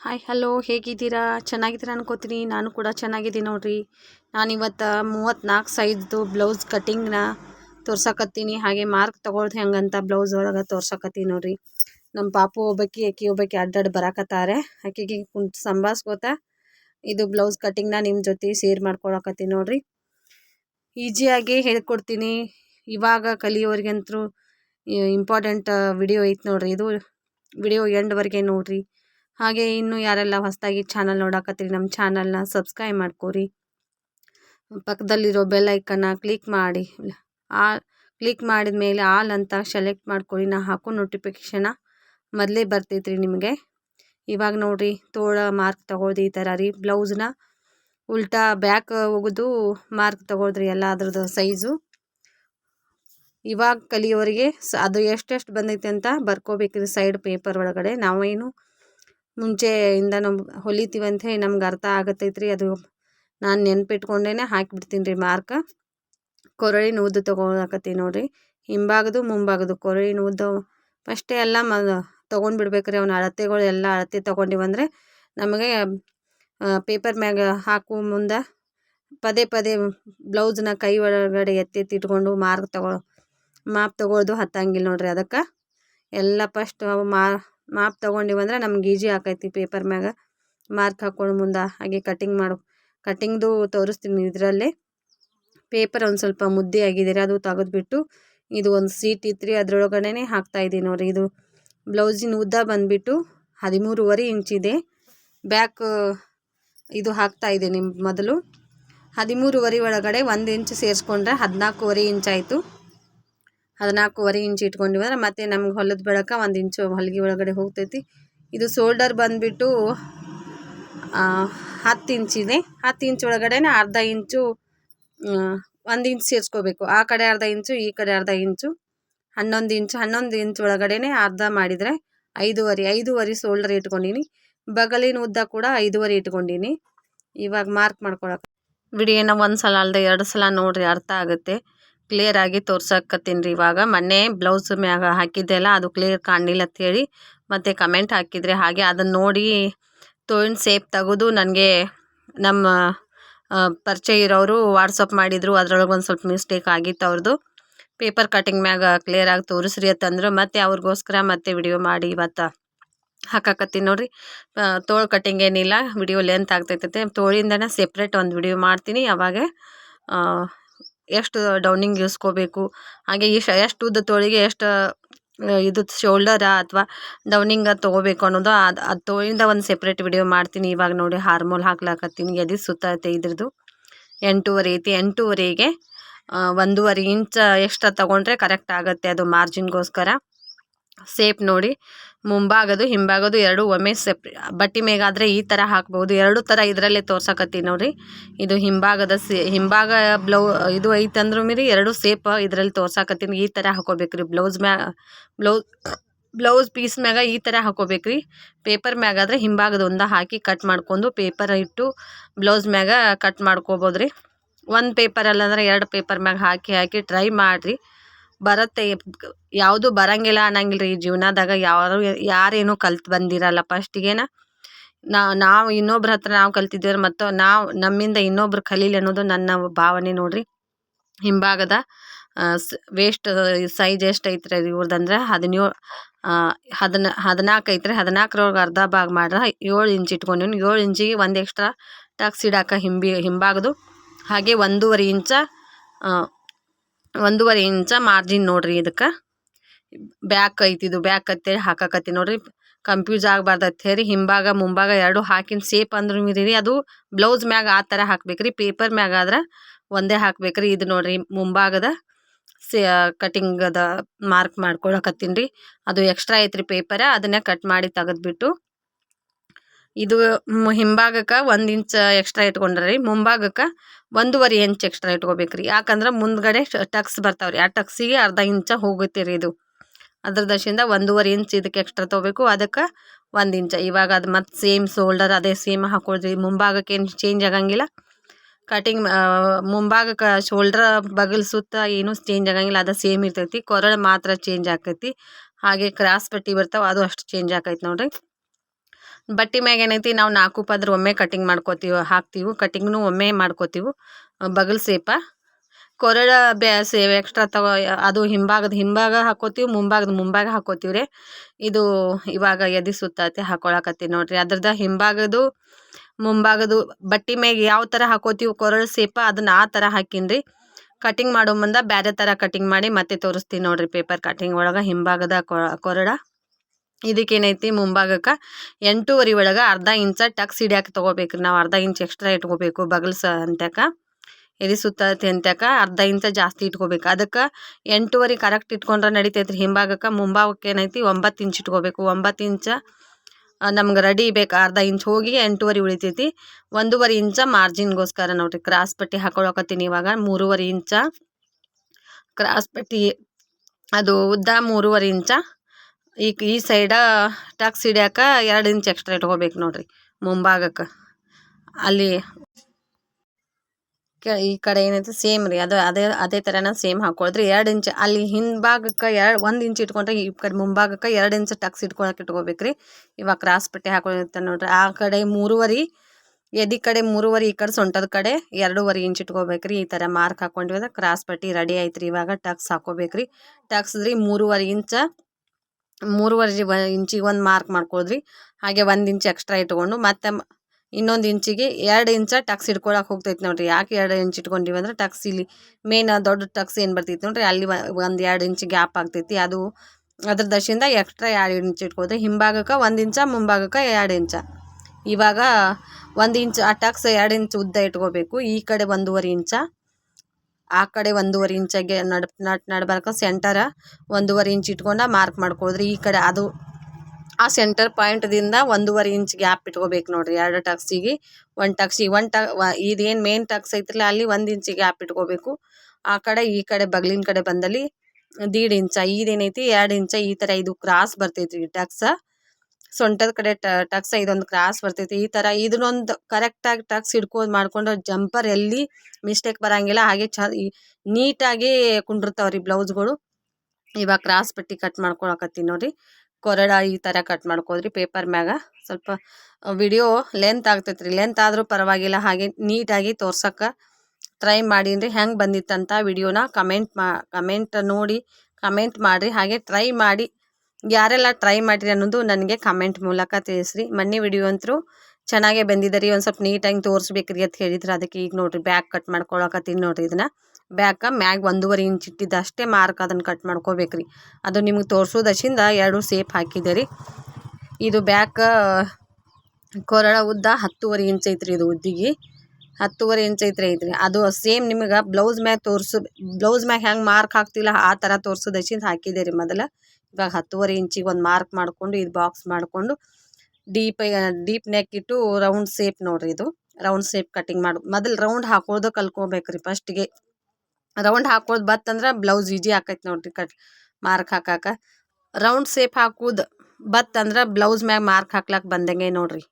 Hi hello ಹೇಗಿದ್ದೀರಾ? ಚೆನ್ನಾಗಿದ್ದೀರಾ ಅನ್ಕೋತೀನಿ. ನಾನು ಕೂಡ ಚೆನ್ನಾಗಿದ್ದೀನಿ ನೋಡ್ರಿ. ನಾನಿವತ್ತು ಮೂವತ್ತ್ನಾಲ್ಕು ಸೈಜ್ದು ಬ್ಲೌಸ್ ಕಟ್ಟಿಂಗ್ನ ತೋರ್ಸಕತ್ತೀನಿ. ಹಾಗೆ ಮಾರ್ಕ್ ತೊಗೊಳ್ದು ಹೆಂಗಂತ ಬ್ಲೌಸ್ ಒಳಗೆ ತೋರ್ಸಕತ್ತೀನಿ ನೋಡ್ರಿ. ನಮ್ಮ ಪಾಪು ಒಬ್ಬಾಕಿ, ಅಕ್ಕಿ ಒಬ್ಬಾಕಿ ಅಡ್ಡಾಡಿ ಬರಾಕತ್ತಾರೆ. ಅಕ್ಕಿಗೆ ಕುಂತು ಸಂಭಾಸ್ಕೋತ ಇದು ಬ್ಲೌಸ್ ಕಟ್ಟಿಂಗ್ನ ನಿಮ್ಮ ಜೊತೆ ಸೇರ್ ಮಾಡ್ಕೊಳಕತ್ತೀನಿ ನೋಡ್ರಿ. ಈಸಿಯಾಗಿ ಹೇಳ್ಕೊಡ್ತೀನಿ. ಇವಾಗ ಕಲಿಯೋರಿಗಂತೂ ಇಂಪಾರ್ಟೆಂಟ್ ವಿಡಿಯೋ ಐತೆ ನೋಡ್ರಿ. ಇದು ವಿಡಿಯೋ ಎಂಡ್ವರೆಗೆ ನೋಡ್ರಿ. ಹಾಗೆ ಇನ್ನು ಯಾರೆಲ್ಲ ಹೊಸದಾಗಿ ಚಾನಲ್ ನೋಡಕತ್ತೀರಿ, ನಮ್ಮ ಚಾನಲ್ನ ಸಬ್ಸ್ಕ್ರೈಬ್ ಮಾಡ್ಕೋರಿ. ಪಕ್ಕದಲ್ಲಿರೋ ಬೆಲ್ ಐಕನ್ನ ಕ್ಲಿಕ್ ಮಾಡಿ. ಆ, ಕ್ಲಿಕ್ ಮಾಡಿದ ಮೇಲೆ ಆಲ್ ಅಂತ ಸೆಲೆಕ್ಟ್ ಮಾಡ್ಕೊಳ್ಳಿ ನಾ ಹಾಕೋ ನೋಟಿಫಿಕೇಷನ ಮೊದಲೇ ಬರ್ತೈತ್ರಿ ನಿಮಗೆ. ಇವಾಗ ನೋಡ್ರಿ, ತೋಳ ಮಾರ್ಕ್ ತಗೊಳ್ದು ಈ ಥರ ರೀ. ಬ್ಲೌಸ್ನ ಉಲ್ಟಾ ಬ್ಯಾಕ್ ಒಗೆದು ಮಾರ್ಕ್ ತಗೊಳ್ದ್ರಿ ಎಲ್ಲ ಅದ್ರದ್ದು ಸೈಜು. ಇವಾಗ ಕಲಿಯೋರಿಗೆ ಅದು ಎಷ್ಟೆಷ್ಟು ಬಂದೈತೆ ಅಂತ ಬರ್ಕೋಬೇಕ್ರಿ ಸೈಡ್ ಪೇಪರ್ ಒಳಗಡೆ. ನಾವೇನು ಮುಂಚೆಯಿಂದ ನಾವು ಹೊಲಿತೀವಿ ಅಂತ ಹೇಳಿ ನಮ್ಗೆ ಅರ್ಥ ಆಗತ್ತೈತ್ರಿ ಅದು ನಾನು ನೆನ್ಪಿಟ್ಕೊಂಡೇ ಹಾಕಿಬಿಡ್ತೀನಿ ರೀ ಮಾರ್ಕ ಕೊರಳಿ ನೂದು ತೊಗೊಳಕತ್ತೀನಿ ನೋಡಿರಿ. ಹಿಂಭಾಗದು ಮುಂಭಾಗದು ಕೊರಳಿ ನೂದು. ಫಸ್ಟೇ ಎಲ್ಲ ಮ ತೊಗೊಂಡು ಬಿಡ್ಬೇಕ್ರಿ ಅವ್ನ ಅಳತೆಗಳು ಎಲ್ಲ ಅಳತೆ ತೊಗೊಂಡಿವಂದರೆ ನಮಗೆ ಪೇಪರ್ ಮ್ಯಾಗ ಹಾಕುವ ಮುಂದೆ ಪದೇ ಪದೇ ಬ್ಲೌಸ್ನ ಕೈ ಒಳಗಡೆ ಎತ್ತಿ ಎತ್ತಿ ಇಟ್ಕೊಂಡು ಮಾರ್ಕ್ ತಗೊಳ್ಳೋ ಮಾಪ್ ತಗೊಳ್ಳೋದು ಹತ್ತಂಗಿಲ್ಲ ನೋಡ್ರಿ ಅದಕ್ಕೆ. ಎಲ್ಲ ಫಸ್ಟ್ ಮಾ ಮಾಪ್ ತೊಗೊಂಡಿವಂದ್ರೆ ನಮ್ಗೆ ಈಜಿ ಆಕೈತಿ ಪೇಪರ್ ಮ್ಯಾಗ. ಮಾರ್ಕ್ ಹಾಕ್ಕೊಂಡು ಮುಂದೆ ಹಾಗೆ ಕಟ್ಟಿಂಗ್ ಮಾಡು. ಕಟ್ಟಿಂಗ್ದು ತೋರಿಸ್ತೀನಿ ಇದರಲ್ಲಿ. ಪೇಪರ್ ಒಂದು ಸ್ವಲ್ಪ ಮುದ್ದೆ ಆಗಿದೆ ಅದು ತೆಗೆದ್ಬಿಟ್ಟು ಇದು ಒಂದು ಸೀಟ್ ಇತ್ತು ರೀ ಹಾಕ್ತಾ ಹಾಕ್ತಾಯಿದ್ದೀನಿ ನೋಡಿರಿ. ಇದು ಬ್ಲೌಸಿನ ಉದ್ದ ಬಂದುಬಿಟ್ಟು ಹದಿಮೂರುವರೆ ಇಂಚಿದೆ ಬ್ಯಾಕ್, ಇದು ಹಾಕ್ತಾ ಇದ್ದೀನಿ ಮೊದಲು. ಹದಿಮೂರುವರೆ ಒಳಗಡೆ ಒಂದು ಇಂಚ್ ಸೇರಿಸ್ಕೊಂಡ್ರೆ ಹದಿನಾಲ್ಕೂವರೆ ಇಂಚಾಯಿತು ಹದಿನಾಲ್ಕೂವರೆ ಇಂಚ್ ಇಟ್ಕೊಂಡಿವಂದ್ರೆ ಮತ್ತೆ ನಮ್ಗೆ ಹೊಲದ ಬೆಳಕ ಒಂದು ಇಂಚು ಹೊಲಿಗೆ ಒಳಗಡೆ ಹೋಗ್ತೈತಿ. ಇದು ಶೋಲ್ಡರ್ ಬಂದುಬಿಟ್ಟು ಹತ್ತು ಇಂಚಿದೆ ಹತ್ತು ಇಂಚ್ ಒಳಗಡೆ ಅರ್ಧ ಇಂಚು ಒಂದು ಇಂಚ್ ಸೇರಿಸ್ಕೋಬೇಕು. ಆ ಕಡೆ ಅರ್ಧ ಇಂಚು, ಈ ಕಡೆ ಅರ್ಧ ಇಂಚು. ಹನ್ನೊಂದು ಇಂಚು, ಹನ್ನೊಂದು ಇಂಚ್ ಒಳಗಡೆ ಅರ್ಧ ಮಾಡಿದರೆ ಐದೂವರೆ ಐದೂವರೆ ಶೋಲ್ಡರ್ ಇಟ್ಕೊಂಡೀನಿ. ಬಗಲಿನ ಉದ್ದ ಕೂಡ ಐದೂವರೆ ಇಟ್ಕೊಂಡೀನಿ. ಇವಾಗ ಮಾರ್ಕ್ ಮಾಡ್ಕೊಳಕ್ಕೆ ವಿಡಿಯೋನ ಒಂದು ಸಲ ಅಲ್ಲದೆ ಎರಡು ಸಲ ನೋಡಿರಿ ಅರ್ಥ ಆಗುತ್ತೆ. ಕ್ಲಿಯರಾಗಿ ತೋರ್ಸಕತ್ತೀನಿ ರೀ ಇವಾಗ. ಮೊನ್ನೆ ಬ್ಲೌಸ್ ಮ್ಯಾಗ ಹಾಕಿದ್ದೆಲ್ಲ ಅದು ಕ್ಲಿಯರ್ ಕಾಣಲಿಲ್ಲ ಅಂಥೇಳಿ ಮತ್ತು ಕಮೆಂಟ್ ಹಾಕಿದ್ರೆ ಹಾಗೆ ಅದನ್ನು ನೋಡಿ ತೋಳಿನ ಸೇಪ್ ತೆಗೆದು ನನಗೆ ನಮ್ಮ ಪರಿಚಯ ಇರೋರು ವಾಟ್ಸಪ್ ಮಾಡಿದರು. ಅದ್ರೊಳಗೆ ಒಂದು ಸ್ವಲ್ಪ ಮಿಸ್ಟೇಕ್ ಆಗಿತ್ತು ಅವ್ರದ್ದು ಪೇಪರ್ ಕಟಿಂಗ್ ಮ್ಯಾಗ ಕ್ಲಿಯರಾಗಿ ತೋರಿಸ್ರಿ ಅಂತಂದ್ರು. ಮತ್ತು ಅವ್ರಿಗೋಸ್ಕರ ಮತ್ತೆ ವಿಡಿಯೋ ಮಾಡಿ ಇವತ್ತು ಹಾಕಾಕತ್ತೀನಿ ನೋಡಿರಿ. ತೋಳು ಕಟಿಂಗ್ ಏನಿಲ್ಲ ವಿಡಿಯೋ ಲೆಂತ್ ಆಗ್ತೈತೆ. ತೋಳಿಂದನೇ ಸೆಪ್ರೇಟ್ ಒಂದು ವಿಡಿಯೋ ಮಾಡ್ತೀನಿ. ಅವಾಗ ಎಷ್ಟು ಡೌನಿಂಗ್ ಇಳಿಸ್ಕೋಬೇಕು ಹಾಗೆ ಎಷ್ಟು ಎಷ್ಟು ಉದ್ದ ತೋಳಿಗೆ ಎಷ್ಟು ಇದು ಶೋಲ್ಡರಾ ಅಥವಾ ಡೌನಿಂಗ ತೊಗೋಬೇಕು ಅನ್ನೋದು ಅದು ಅದು ತೋಳಿಂದ ಒಂದು ಸೆಪ್ರೇಟ್ ವಿಡಿಯೋ ಮಾಡ್ತೀನಿ. ಇವಾಗ ನೋಡಿ ಹಾರ್ಮೋಲ್ ಹಾಕ್ಲಾಕತ್ತೀನಿ. ಎದೆ ಸುತ್ತೈತೆ ಇದ್ರದ್ದು. ಎಂಟೂವರೆ ಐತಿ. ಎಂಟೂವರೆಗೆ ಒಂದೂವರೆ ಇಂಚ ಎಷ್ಟು ತೊಗೊಂಡ್ರೆ ಕರೆಕ್ಟ್ ಆಗುತ್ತೆ ಅದು ಮಾರ್ಜಿನ್ಗೋಸ್ಕರ ಸೇಪ್ ನೋಡಿ. ಮುಂಭಾಗದು, ಹಿಂಭಾಗದು ಎರಡು, ಒಮ್ಮೆ ಸೆಪ್, ಬಟ್ಟೆ ಮೇಗಾದರೆ ಈ ಥರ ಹಾಕ್ಬೋದು. ಎರಡು ಥರ ಇದರಲ್ಲೇ ತೋರ್ಸಕತ್ತೀನಿ ನೋಡ್ರಿ. ಇದು ಹಿಂಭಾಗದ ಹಿಂಭಾಗ ಬ್ಲೌ, ಇದು ಐತಂದ್ರೂ ಮೀರಿ ಎರಡು ಸೇಪ್ ಇದರಲ್ಲಿ ತೋರ್ಸಕತ್ತೀನಿ. ಈ ಥರ ಹಾಕೋಬೇಕು ರೀ ಬ್ಲೌಸ್ ಮ್ಯಾ ಬ್ಲೌಸ್ ಬ್ಲೌಸ್ ಪೀಸ್ ಮ್ಯಾಗ ಈ ಥರ ಹಾಕೋಬೇಕು ರೀ ಪೇಪರ್ ಮ್ಯಾಗಾದರೆ ಹಿಂಭಾಗದ ಒಂದ ಹಾಕಿ ಕಟ್ ಮಾಡ್ಕೊಂಡು ಪೇಪರ್ ಇಟ್ಟು ಬ್ಲೌಸ್ ಮ್ಯಾಗ ಕಟ್ ಮಾಡ್ಕೋಬೋದು ರೀ ಒಂದು ಪೇಪರ್ ಅಲ್ಲಂದ್ರೆ ಎರಡು ಪೇಪರ್ ಮ್ಯಾಗ ಹಾಕಿ ಹಾಕಿ ಟ್ರೈ ಮಾಡಿರಿ. ಬರುತ್ತೆ. ಯಾವುದು ಬರಂಗಿಲ್ಲ ಅನ್ನಂಗಿಲ್ಲ ರೀ ಜೀವನದಾಗ. ಯಾರು, ಯಾರೇನು ಕಲ್ತು ಬಂದಿರಲ್ಲ. ಫಸ್ಟಿಗೆನ ನಾವು ಇನ್ನೊಬ್ರ ಹತ್ರ ನಾವು ಕಲ್ತಿದ್ದೇವೆ ಮತ್ತು ನಾವು ನಮ್ಮಿಂದ ಇನ್ನೊಬ್ರು ಕಲೀಲಿ ಅನ್ನೋದು ನನ್ನ ಭಾವನೆ ನೋಡಿರಿ. ಹಿಂಭಾಗದ ವೇಸ್ಟ್ ಸೈಜ್ ಎಷ್ಟು ಐತ್ರಿ ಇವ್ರದಂದ್ರೆ? ಹದಿನೇಳು ಹದಿನ ಹದಿನಾಲ್ಕು ಐತ್ರಿ. ಹದಿನಾಲ್ಕರೊಳಗೆ ಅರ್ಧ ಭಾಗ ಮಾಡ್ರೆ. ಏಳು ಇಂಚ್ ಇಟ್ಕೊಂಡಿನಿ ಏಳು ಇಂಚಿಗೆ ಒಂದು ಎಕ್ಸ್ಟ್ರಾ ಟಕ್ಸ್ ಇಡಾಕ ಹಿಂಬಿ, ಹಿಂಭಾಗದು. ಹಾಗೆ ಒಂದೂವರೆ ಇಂಚ ಒಂದೂವರೆ ಇಂಚ ಮಾರ್ಜಿನ್ ನೋಡ್ರಿ ಇದಕ್ಕೆ. ಬ್ಯಾಕ್ ಐತಿದು ಬ್ಯಾಕ್ ಅಂತೇಳಿ ಹಾಕಾಕತ್ತಿ ನೋಡ್ರಿ. ಕನ್ಫ್ಯೂಸ್ ಆಗಬಾರ್ದು ಹೇಳಿ, ಹಿಂಭಾಗ, ಮುಂಭಾಗ ಎರಡು ಹಾಕಿನ ಸೇಪ್ ಅಂದ್ರೂ ರೀ ಅದು ಬ್ಲೌಸ್ ಮ್ಯಾಗ ಆ ಥರ ಹಾಕ್ಬೇಕ್ರಿ ಪೇಪರ್ ಮ್ಯಾಗ ಆದ್ರೆ ಒಂದೇ ಹಾಕ್ಬೇಕ್ರಿ. ಇದು ನೋಡ್ರಿ ಮುಂಭಾಗದ ಸೇ ಕಟಿಂಗದ ಮಾರ್ಕ್ ಮಾಡ್ಕೊಳಕತ್ತೀನಿ ರೀ. ಅದು ಎಕ್ಸ್ಟ್ರಾ ಐತ್ರಿ ಪೇಪರ ಅದನ್ನೇ ಕಟ್ ಮಾಡಿ ತೆಗೆದ್ಬಿಟ್ಟು ಇದು ಹಿಂಭಾಗಕ್ಕೆ ಒಂದು ಇಂಚ್ ಎಕ್ಸ್ಟ್ರಾ ಇಟ್ಕೊಂಡ್ರಿ ಮುಂಭಾಗಕ್ಕೆ ಒಂದೂವರೆ ಇಂಚ್ ಎಕ್ಸ್ಟ್ರಾ ಇಟ್ಕೋಬೇಕು ರೀ ಯಾಕಂದ್ರೆ ಮುಂದ್ಗಡೆ ಟಕ್ಸ್ ಬರ್ತಾವೆ ರೀ ಆ ಟಕ್ಸಿಗೆ ಅರ್ಧ ಇಂಚ ಹೋಗುತ್ತೆ ರೀ ಇದು. ಅದ್ರ ದಶಿಂದ ಒಂದೂವರೆ ಇಂಚ್ ಇದಕ್ಕೆ ಎಕ್ಸ್ಟ್ರಾ ತೊಗೋಬೇಕು. ಅದಕ್ಕೆ ಒಂದು ಇಂಚ. ಇವಾಗ ಅದು ಮತ್ತೆ ಸೇಮ್ ಶೋಲ್ಡರ್ ಅದೇ ಸೇಮ್ ಹಾಕೊಳ್ರಿ. ಮುಂಭಾಗಕ್ಕೆ ಏನು ಚೇಂಜ್ ಆಗಂಗಿಲ್ಲ. ಕಟಿಂಗ್ ಮುಂಭಾಗಕ್ಕೆ ಶೋಲ್ಡ್ರ್ ಬಗಲ್ ಸುತ್ತ ಏನೂ ಚೇಂಜ್ ಆಗಂಗಿಲ್ಲ. ಅದು ಸೇಮ್ ಇರ್ತೈತಿ. ಕೊರಳು ಮಾತ್ರ ಚೇಂಜ್ ಆಕೈತಿ. ಹಾಗೆ ಕ್ರಾಸ್ ಪಟ್ಟಿ ಬರ್ತಾವೆ, ಅದು ಅಷ್ಟು ಚೇಂಜ್ ಆಕೈತಿ ನೋಡಿರಿ. ಬಟ್ಟೆ ಮ್ಯಾಗ ಏನೈತಿ, ನಾವು ನಾಲ್ಕು ಪದ್ರ ಒಮ್ಮೆ ಕಟಿಂಗ್ ಮಾಡ್ಕೋತೀವಿ, ಹಾಕ್ತೀವಿ ಕಟಿಂಗ್ನು ಒಮ್ಮೆ ಮಾಡ್ಕೋತೀವಿ. ಬಗಲ್ ಸೇಪ. ಕೊರಳ ಸೇವ್ ಎಕ್ಸ್ಟ್ರಾ ತಗೋ, ಅದು ಹಿಂಭಾಗದ, ಹಿಂಭಾಗ ಹಾಕೋತೀವಿ, ಮುಂಭಾಗದ ಮುಂಭಾಗ ಹಾಕೋತೀವಿ ರೀ. ಇದು ಇವಾಗ ಎದೆ ಸುತ್ತತೆ ಹಾಕೊಳಕತ್ತೀವಿ ನೋಡ್ರಿ. ಅದ್ರದ ಹಿಂಭಾಗದು, ಮುಂಭಾಗದು ಬಟ್ಟೆ ಮ್ಯಾಗ ಯಾವ ಥರ ಹಾಕೋತೀವಿ, ಕೊರಳ ಸೇಪ, ಅದನ್ನ ಆ ಥರ ಹಾಕಿನ್ರಿ ಕಟಿಂಗ್ ಮಾಡೋ ಮುಂದೆ ಬೇರೆ ಥರ ಕಟಿಂಗ್ ಮಾಡಿ ಮತ್ತೆ ತೋರಿಸ್ತೀನಿ ನೋಡ್ರಿ ಪೇಪರ್ ಕಟಿಂಗ್ ಒಳಗೆ, ಹಿಂಭಾಗದ ಕೊರಡ ಇದಕ್ಕೇನೈತಿ ಮುಂಭಾಗಕ್ಕೆ ಎಂಟೂವರೆ ಒಳಗೆ ಅರ್ಧ ಇಂಚ ಟಕ್ಸ್ ಹಿಡಿಯಾಕೆ ತೊಗೋಬೇಕ್ರಿ. ನಾವು ಅರ್ಧ ಇಂಚ್ ಎಕ್ಸ್ಟ್ರಾ ಇಟ್ಕೋಬೇಕು ಬಗಲ್ಸ ಅಂತ್ಯಾಕ. ಎದೆ ಸುತ್ತತಿ ಅಂತಕ ಅರ್ಧ ಇಂಚ ಜಾಸ್ತಿ ಇಟ್ಕೋಬೇಕು. ಅದಕ್ಕೆ ಎಂಟೂವರೆ ಕರೆಕ್ಟ್ ಇಟ್ಕೊಂಡ್ರೆ ನಡಿತೈತ್ರಿ. ಹಿಂಭಾಗಕ್ಕೆ ಮುಂಭಾಗಕ್ಕೆ ಏನೈತಿ ಒಂಬತ್ತು ಇಂಚ್ ಇಟ್ಕೋಬೇಕು. ಒಂಬತ್ತು ಇಂಚ ನಮ್ಗೆ ರೆಡಿ ಬೇಕು ಅರ್ಧ ಇಂಚ್ ಹೋಗಿ ಎಂಟೂವರೆ ಉಳಿತೈತಿ. ಒಂದೂವರೆ ಇಂಚ ಮಾರ್ಜಿನ್ಗೋಸ್ಕರ ನೋಡ್ರಿ. ಕ್ರಾಸ್ ಪಟ್ಟಿ ಹಾಕೊಳಕತ್ತೀನಿ ಇವಾಗ. ಮೂರುವರೆ ಇಂಚ ಕ್ರಾಸ್ ಪಟ್ಟಿ, ಅದು ಉದ್ದ ಮೂರುವರೆ ಇಂಚ ಈ ಈ ಸೈಡ ಟಕ್ಸ್ ಹಿಡಿಯಾಕ ಎರಡು ಇಂಚ್ ಎಕ್ಸ್ಟ್ರಾ ಇಟ್ಕೋಬೇಕು ನೋಡ್ರಿ, ಮುಂಭಾಗಕ್ಕೆ. ಅಲ್ಲಿ ಈ ಕಡೆ ಏನೈತೆ ಸೇಮ್ ರೀ. ಅದು ಅದೇ ಅದೇ ಥರನ ಸೇಮ್ ಹಾಕೊಳ್ರಿ. ಎರಡು ಇಂಚ್ ಅಲ್ಲಿ ಹಿಂಭಾಗಕ್ಕೆ ಎರಡು, ಒಂದು ಇಂಚ್ ಇಟ್ಕೊಂಡ್ರೆ ಈ ಕಡೆ ಮುಂಭಾಗಕ್ಕೆ ಎರಡು ಇಂಚ್ ಟಕ್ಸ್ ಇಟ್ಕೊಳಕ್ಕೆ ಇಟ್ಕೋಬೇಕು ರೀ ಇವಾಗ ಕ್ರಾಸ್ ಪಟ್ಟಿ ಹಾಕೊಂಡಿರ್ತಾರೆ ನೋಡ್ರಿ. ಆ ಕಡೆ ಮೂರುವರೆ, ಎದಿ ಕಡೆ ಮೂರುವರೆ, ಈ ಕಡೆ ಸೊಂಟದ ಕಡೆ ಎರಡೂವರೆ ಇಂಚ್ ಇಟ್ಕೋಬೇಕು ರೀ ಈ ಥರ ಮಾರ್ಕ್ ಹಾಕೊಂಡ್ವಿ ಅಂದ್ರೆ ಕ್ರಾಸ್ ಪಟ್ಟಿ ರೆಡಿ ಆಯ್ತು ರೀ ಇವಾಗ ಟಕ್ಸ್ ಹಾಕೋಬೇಕು ರೀ ಟಕ್ಸ್ ರೀ ಮೂರುವರೆ ಜಿ ಇಂಚಿಗೆ ಒಂದು ಮಾರ್ಕ್ ಮಾಡ್ಕೊಳ್ರಿ ಹಾಗೆ ಒಂದು ಇಂಚ್ ಎಕ್ಸ್ಟ್ರಾ ಇಟ್ಕೊಂಡು ಮತ್ತೆ ಇನ್ನೊಂದು ಇಂಚಿಗೆ ಎರಡು ಇಂಚ ಟಕ್ಸ್ ಇಟ್ಕೊಳಕ್ಕೆ ಹೋಗ್ತೈತೆ ನೋಡ್ರಿ. ಯಾಕೆ ಎರಡು ಇಂಚ್ ಇಟ್ಕೊಂಡಿವಿ ಅಂದ್ರೆ ಟಕ್ಸ್ ಇಲ್ಲಿ ಮೇನ್ ದೊಡ್ಡ ಟಕ್ಸ್ ಏನು ಬರ್ತೈತಿ ನೋಡ್ರಿ, ಅಲ್ಲಿ ಒಂದು ಎರಡು ಇಂಚ್ ಗ್ಯಾಪ್ ಆಗ್ತೈತಿ. ಅದು ಅದ್ರ ದಶಿಂದ ಎಕ್ಸ್ಟ್ರಾ ಎರಡು ಇಂಚ್ ಇಟ್ಕೊಳ್ರಿ ಹಿಂಭಾಗಕ್ಕೆ ಒಂದು ಇಂಚ, ಮುಂಭಾಗಕ್ಕೆ ಎರಡು ಇಂಚ. ಇವಾಗ ಒಂದು ಇಂಚ್ ಆ ಟಕ್ಸ್ ಎರಡು ಇಂಚ್ ಉದ್ದ ಇಟ್ಕೋಬೇಕು. ಈ ಕಡೆ ಒಂದೂವರೆ ಇಂಚ. ಆ ಕಡೆ ಒಂದೂವರೆ ಇಂಚಾಗೆ ನಡ್ ನಟ್ ನಡ್ಬಾರ್ಕ ಸೆಂಟರ ಒಂದೂವರೆ ಇಂಚ್ ಇಟ್ಕೊಂಡು ಮಾರ್ಕ್ ಮಾಡ್ಕೊಳ್ರಿ ಈ ಕಡೆ ಅದು, ಆ ಸೆಂಟರ್ ಪಾಯಿಂಟ್ದಿಂದ ಒಂದೂವರೆ ಇಂಚ್ ಗ್ಯಾಪ್ ಇಟ್ಕೋಬೇಕು ನೋಡ್ರಿ. ಎರಡು ಟಕ್ಸಿಗೆ ಒಂದು ಟಕ್ಸಿಗೆ ಒನ್ ಟ ಇದೇನು ಮೇನ್ ಟಕ್ಸ್ ಐತ್ರಲ್ಲ, ಅಲ್ಲಿ ಒಂದು ಇಂಚ್ ಗ್ಯಾಪ್ ಇಟ್ಕೋಬೇಕು. ಆ ಕಡೆ, ಈ ಕಡೆ, ಬಗ್ಲಿನ ಕಡೆ ಬಂದಲ್ಲಿ ದೀಡ್ ಇಂಚ ಇದೇನೈತಿ ಎರಡು ಇಂಚ ಈ ಥರ ಇದು ಕ್ರಾಸ್ ಬರ್ತೈತಿ ಟಕ್ಸ ಸೊಂಟದ ಕಡೆ ಟಕ್ಸ್ ಇದೊಂದು ಕ್ರಾಸ್ ಬರ್ತೈತಿ. ಈ ಥರ ಇದನ್ನೊಂದು ಕರೆಕ್ಟಾಗಿ ಟಕ್ಸ್ ಹಿಡ್ಕೋದು ಮಾಡ್ಕೊಂಡು ಜಂಪರ್ ಎಲ್ಲಿ ಮಿಸ್ಟೇಕ್ ಬರೋಂಗಿಲ್ಲ. ಹಾಗೆ ಚ ನೀಟಾಗಿ ಕುಂಡಿರ್ತಾವ್ರಿ ಬ್ಲೌಸ್ಗಳು. ಇವಾಗ ಕ್ರಾಸ್ ಪಟ್ಟಿ ಕಟ್ ಮಾಡ್ಕೊಳಕತ್ತೀನಿ ನೋಡಿರಿ. ಕೊರಡ ಈ ಥರ ಕಟ್ ಮಾಡ್ಕೋದ್ರಿ ಪೇಪರ್ ಮ್ಯಾಗ. ಸ್ವಲ್ಪ ವಿಡಿಯೋ ಲೆಂತ್ ಆಗ್ತೈತ್ರಿ. ಲೆಂತ್ ಆದರೂ ಪರವಾಗಿಲ್ಲ. ಹಾಗೆ ನೀಟಾಗಿ ತೋರ್ಸಕ್ಕೆ ಟ್ರೈ ಮಾಡೀನಿ ಹೆಂಗೆ ಬಂದಿತ್ತಂತ ವಿಡಿಯೋನ ಕಮೆಂಟ್ ಮಾ ಕಮೆಂಟ್ ನೋಡಿ ಕಮೆಂಟ್ ಮಾಡಿರಿ. ಹಾಗೆ ಟ್ರೈ ಮಾಡಿ ಯಾರೆಲ್ಲ ಟ್ರೈ ಮಾಡಿರಿ ಅನ್ನೋದು ನನಗೆ ಕಮೆಂಟ್ ಮೂಲಕ ತಿಳಿಸ್ರಿ. ಮನ್ನಿ ವಿಡಿಯೋ ಅಂತರೂ ಚೆನ್ನಾಗೇ ಬಂದಿದೆ ಒಂದು ಸ್ವಲ್ಪ ನೀಟಾಗಿ ತೋರಿಸ್ಬೇಕ್ರಿ ಅಂತ ಹೇಳಿದ್ರೆ. ಅದಕ್ಕೆ ಈಗ ನೋಡಿರಿ ಬ್ಯಾಗ್ ಕಟ್ ಮಾಡ್ಕೊಳಕತ್ತೀನಿ ನೋಡಿರಿ ಇದನ್ನು. ಬ್ಯಾಕ ಮ್ಯಾಗ್ ಒಂದೂವರೆ ಇಂಚ್ ಇಟ್ಟಿದ್ದು ಅಷ್ಟೇ ಮಾರ್ಕ್ ಅದನ್ನು ಕಟ್ ಮಾಡ್ಕೋಬೇಕ್ರಿ. ಅದು ನಿಮಗೆ ತೋರಿಸೋದಶಿಂದ ಎರಡು ಸೇಫ್ ಹಾಕಿದೆ ಇದು ಬ್ಯಾಕ್ ಕೊರಳ ಉದ್ದ ಹತ್ತುವರೆ ಇಂಚ್ ಐತ್ರಿ ಇದು ಉದ್ದಿಗೆ. ಹತ್ತುವರೆ ಇಂಚ್ ಐತ್ರಿ ಐತ್ರಿ. ಅದು ಸೇಮ್ ನಿಮಗೆ ಬ್ಲೌಸ್ ಮ್ಯಾಗ ತೋರಿಸು ಬ್ಲೌಸ್ ಮ್ಯಾಗ ಹೆಂಗೆ ಮಾರ್ಕ್ ಹಾಕ್ತಿಲ್ಲ ಆ ಥರ ತೋರಿಸೋದಶಿಂದ ಹಾಕಿದೆ ರೀ ಮೊದಲು. ಇವಾಗ ಹತ್ತುವರೆ ಇಂಚಿಗೆ ಒಂದು ಮಾರ್ಕ್ ಮಾಡಿಕೊಂಡು ಇದು ಬಾಕ್ಸ್ ಮಾಡಿಕೊಂಡು ಡೀಪ್ ಡೀಪ್ ನೆಕ್ ಇಟ್ಟು ರೌಂಡ್ ಸೇಪ್ ನೋಡ್ರಿ ಇದು. ರೌಂಡ್ ಸೇಪ್ ಕಟಿಂಗ್ ಮಾಡಿ. ಮೊದಲು ರೌಂಡ್ ಹಾಕೋದು ಕಲ್ಕೋಬೇಕು ರೀ ಫಸ್ಟಿಗೆ ರೌಂಡ್ ಹಾಕೋದು ಬತ್ತಂದ್ರೆ ಬ್ಲೌಸ್ ಈಜಿ ಆಕೈತೆ ನೋಡ್ರಿ ಕಟ್, ಮಾರ್ಕ್ ಹಾಕಾಕ. ರೌಂಡ್ ಸೇಪ್ ಹಾಕೋದು ಬತ್ತಂದ್ರೆ ಬ್ಲೌಸ್ ಮ್ಯಾಗ ಮಾರ್ಕ್ ಹಾಕ್ಲಕ್ಕೆ ಬಂದಂಗೆ ನೋಡಿರಿ.